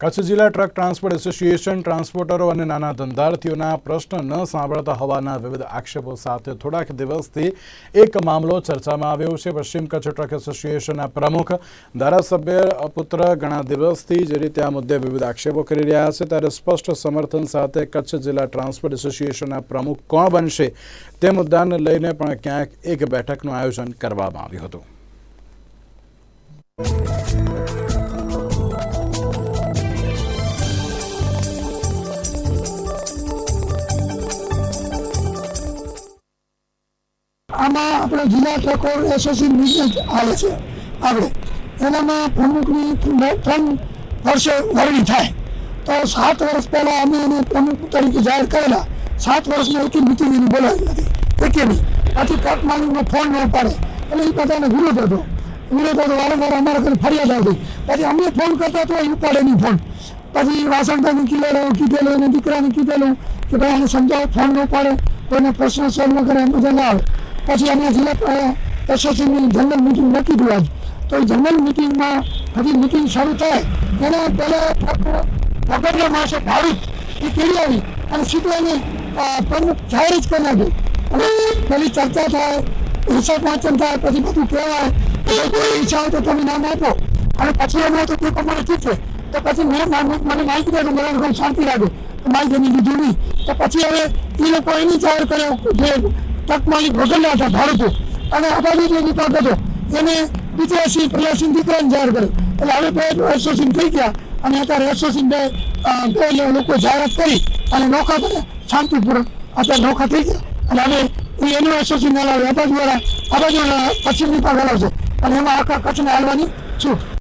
કચ્છ જિલ્લા truck transport association ટ્રાન્સપોર્ટરો અને નાના ધંધાર્થીઓના પ્રશ્ન ન સાંભળતા હોવાના વિવિધ આક્ષેપો સાથે થોડાક દિવસથી એક મામલો ચર્ચામાં આવ્યો છે. પશ્ચિમ કચ્છ ટ્રક એસોસિએશનના પ્રમુખ ધારાસભ્ય પુત્ર ઘણા દિવસથી જે રીતે આ મુદ્દે વિવિધ આક્ષેપો કરી રહ્યા છે. ત્યારે સ્પષ્ટ સમર્થન સાથે કચ્છ જિલ્લા ટ્રાન્સપોર્ટ એસોસિએશનના પ્રમુખ કોણ બનશે તે મુદ્દાને લઈને પણ ક્યાંક એક બેઠકનું આયોજન કરવામાં આવ્યું હતું. આમાં આપણે જિલ્લા ઠાકોર એસોસિએશન મિટિંગ આવે છે. આપણે એનામાં પ્રમુખની ત્રણ વર્ષે વરણી થાય. તો સાત વર્ષ પહેલાં અમે એને પ્રમુખ તરીકે જાહેર કરેલા. સાત વર્ષમાં એકી મિટિંગ એની બોલાવી નથી. એકે નહીં. પછી ટ્રક માલિકનો ફોન ન પાડે. એટલે એ બધાને વિરોધ હતો. વિરોધ હતો, વારંવાર અમારા ઘરે ફરિયાદ આવતી. પછી અમે ફોન કરતા તો એ ઉપાડે નહીં ફોન. પછી વાસણભાઈને કીધેલું કીધેલું, એને દીકરાને કીધેલું કે ભાઈ એને સમજાવો, ફોન ન પાડે. કોઈને પ્રશ્ન સોલ્વ કરે બધા ના આવે. પછી અમે જિલ્લા એસોસિએશનની જનરલ મિટિંગ નક્કી આજ તો એ જનરલ મિટિંગમાં હજી મિટિંગ શરૂ થાય. એના પહેલાં વગરના માણસો ભાવિક, એ તેડી આવી અને સીધું એને પ્રમુખ જાહેર જ કરી નાખી. અને પેલી ચર્ચા થાય હિસાબ વાંચન થાય, પછી બધું કહેવાય. કે કોઈ ઈચ્છા હોય તો તમે નામ આપો. અને પછી એમ તો તે પ્રમાણે ઠીક છે. તો પછી મેં માન- માહિતી દીધું મને કોઈ શાંતિ લાગે માહિતી એની લીધું નહીં. તો પછી હવે એ લોકો એની જાહેર કર્યો જે ટ્રક માલિક વગરના હતા ભાડું અને આ બાજુ જે વિભાગ એને પિત્યાસી ત્ર્યાસી દીકરાને જાહેર કર્યો. એટલે હવે બે એસોસિએશન થઈ ગયા. અને અત્યારે એસોસિએશન બે બે લોકો જાહેરાત કરી અને નોખા થયા શાંતિપૂર્વક. અત્યારે નોખા થઈ ગયા. અને હવે એનું એસોસિએશન હલાવે આ બાજુ વાળા આ વાળા પશ્ચિમ વિભાગ હલાવશે. અને એમાં આખા કચ્છને હાલવાની છૂટ